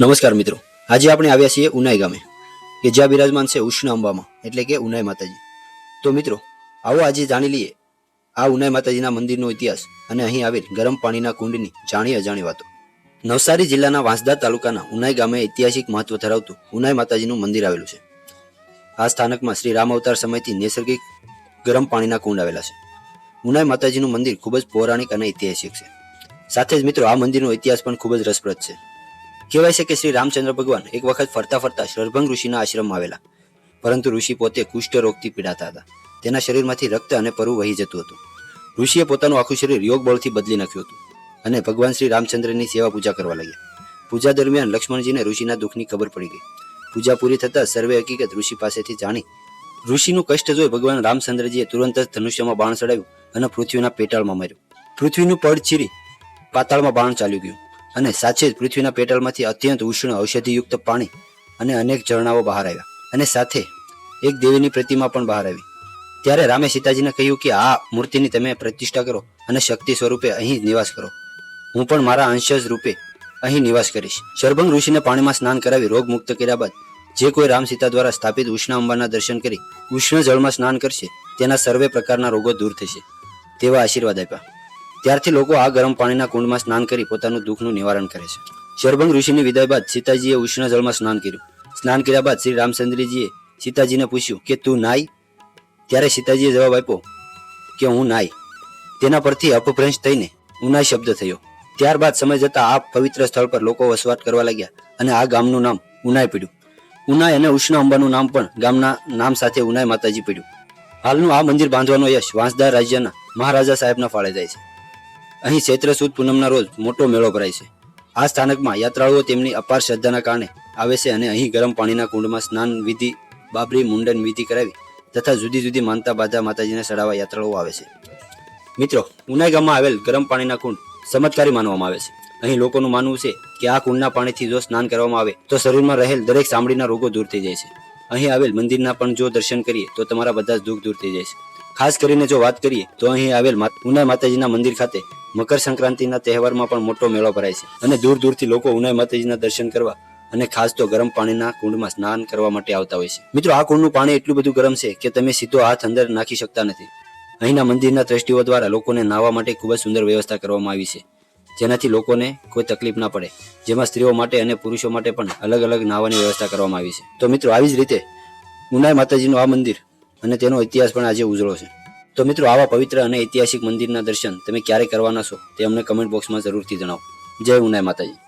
નમસ્કાર મિત્રો. આજે આપણે આવ્યા છીએ ઉનાઈ ગામે, કે જ્યાં બિરાજમાન છે ઉષ્ણ અંબામાં, એટલે કે ઉનાઈ માતાજી. તો મિત્રો, આવો આજે જાણી લઈએ આ ઉનાઈ માતાજીના મંદિરનો ઇતિહાસ અને અહીં આવેલ ગરમ પાણીના કુંડની જાણી અજાણી વાતો. નવસારી જિલ્લાના વાંસદા તાલુકાના ઉનાઈ ગામે ઐતિહાસિક મહત્વ ધરાવતું ઉનાઈ માતાજીનું મંદિર આવેલું છે. આ સ્થાનકમાં શ્રી રામ અવતાર સમયથી નૈસર્ગિક ગરમ પાણીના કુંડ આવેલા છે. ઉનાઈ માતાજીનું મંદિર ખૂબ જ પૌરાણિક અને ઐતિહાસિક છે. સાથે જ મિત્રો, આ મંદિરનો ઇતિહાસ પણ ખૂબ જ રસપ્રદ છે. કહેવાય છે કે શ્રી રામચંદ્ર ભગવાન એક વખત ફરતા ફરતા શરભંગ ઋષિના આશ્રમમાં આવેલા. પરંતુ ઋષિ પોતે કુષ્ઠ રોગથી પીડાતા હતા. તેના શરીરમાંથી રક્ત અને પરુ વહી જતું હતું. ઋષિએ પોતાનું આખું શરીર યોગ બળથી બદલી નાખ્યું હતું અને ભગવાન શ્રી રામચંદ્રની સેવા પૂજા કરવા લાગ્યા. પૂજા દરમિયાન લક્ષ્મણજીને ઋષિના દુઃખની ખબર પડી ગઈ. પૂજા પૂરી થતાં સર્વે હકીકત ઋષિ પાસેથી જાણી ઋષિનું કષ્ટ જોઈ ભગવાન રામચંદ્રજીએ તુરંત જ ધનુષ્યમાં બાણ ચડાવ્યું અને પૃથ્વીના પેટાળમાં માર્યું. પૃથ્વીનું પડ ચીરી પાતાળમાં બાણ ચાલ્યું ગયું. અને સાચે જ પૃથ્વીના પેટલમાંથી અત્યંત ઉષ્ણ ઔષધિયુક્ત પાણી અને અનેક ઝરણાઓ બહાર આવ્યા. અને સાથે એક દેવીની પ્રતિમા પણ બહાર આવી. ત્યારે રામે સીતાજીને કહ્યું કે આ મૂર્તિની તમે પ્રતિષ્ઠા કરો અને શક્તિ સ્વરૂપે અહીં નિવાસ કરો. હું પણ મારા અંશજ રૂપે અહીં નિવાસ કરીશ. શરભંગ ઋષિને પાણીમાં સ્નાન કરાવી રોગ મુક્ત કર્યા બાદ જે કોઈ રામ સીતા દ્વારા સ્થાપિત ઉષ્ણ અંબાના દર્શન કરી ઉષ્ણ જળમાં સ્નાન કરશે, તેના સર્વે પ્રકારના રોગો દૂર થશે. તેવા આશીર્વાદ આપ્યા. ત્યારથી લોકો આ ગરમ પાણીના કુંડમાં સ્નાન કરી પોતાનું દુઃખનું નિવારણ કરે છે. શરભંગ ઋષિની વિદાય બાદ સીતાજીએ ઉષ્ણ જળમાં સ્નાન કર્યું. સ્નાન કર્યા બાદ શ્રી રામચંદ્રજીએ સીતાજીને પૂછ્યું કે, તું નાઈ ત્યારે સીતાજીએ જવાબ આપ્યો કે, હું નાઈ તેના પરથી અપભ્રંશ થઈને ઉનાઈ શબ્દ થયો. ત્યારબાદ સમય જતા આ પવિત્ર સ્થળ પર લોકો વસવાટ કરવા લાગ્યા અને આ ગામનું નામ ઉનાઈ પડ્યું. ઉનાઈ અને ઉષ્ણ અંબાનું નામ પણ ગામના નામ સાથે ઉનાઈ માતાજી પડ્યું. હાલનું આ મંદિર બાંધવાનો યશ વાંસદા રાજ્યના મહારાજા સાહેબના ફાળે જાય છે. અહીં ચૈત્ર સુદ પૂનમના રોજ મોટો મેળો ભરાય છે. આ સ્થાનકમાં યાત્રાળુઓ તેમની અપાર શ્રદ્ધાના કારણે આવે છે અને અહીં ગરમ પાણીના કુંડમાં સ્નાન વિધિ, બાબરી, મુંડન વિધિ કરાવી તથા જુદી જુદી માનતા બાધા માતાજીને ચડાવવા યાત્રાળુઓ આવે છે. મિત્રો, ઉનાઈ ગામમાં આવેલ ગરમ પાણીના કુંડ ચમત્કારી માનવામાં આવે છે. અહીં લોકોનું માનવું છે કે આ કુંડના પાણીથી જો સ્નાન કરવામાં આવે તો શરીરમાં રહેલ દરેક ચામડીના રોગો દૂર થઈ જાય છે. અહીં આવેલ મંદિરના પણ જો દર્શન કરીએ તો તમારા બધા જ દુઃખ દૂર થઈ જાય છે. ખાસ કરીને જો વાત કરીએ તો અહીં આવેલ ઉનાઈ માતાજીના મંદિર ખાતે મકર સંક્રાંતિના તહેવારમાં પણ મોટો મેળો ભરાય છે. અને દૂર દૂરથી લોકો ઉનાઈ માતાજીના દર્શન કરવા અને ખાસ તો ગરમ પાણીના કુંડમાં સ્નાન કરવા માટે આવતા હોય છે. મિત્રો, આ કુંડનું પાણી એટલું બધું ગરમ છે કે તમે સીધો હાથ અંદર નાખી શકતા નથી. અહીંના મંદિરના ટ્રસ્ટીઓ દ્વારા લોકોને નાહવા માટે ખૂબ જ સુંદર વ્યવસ્થા કરવામાં આવી છે. જેનાથી લોકોને કોઈ તકલીફ ના પડે. જેમાં સ્ત્રીઓ માટે અને પુરુષો માટે પણ અલગ અલગ નાહવાની વ્યવસ્થા કરવામાં આવી છે. તો મિત્રો, આવી જ રીતે ઉનાઈ માતાજીનું આ મંદિર અને તેનો ઇતિહાસ પણ આજે ઉજળો છે. તો મિત્રો આવા પવિત્ર અને ઐતિહાસિક મંદિરના દર્શન તમે ક્યારે કરવાના છો તે અમને કમેન્ટ બોક્સમાં જરૂરથી જણાવો. જય ઉનાય માતાજી.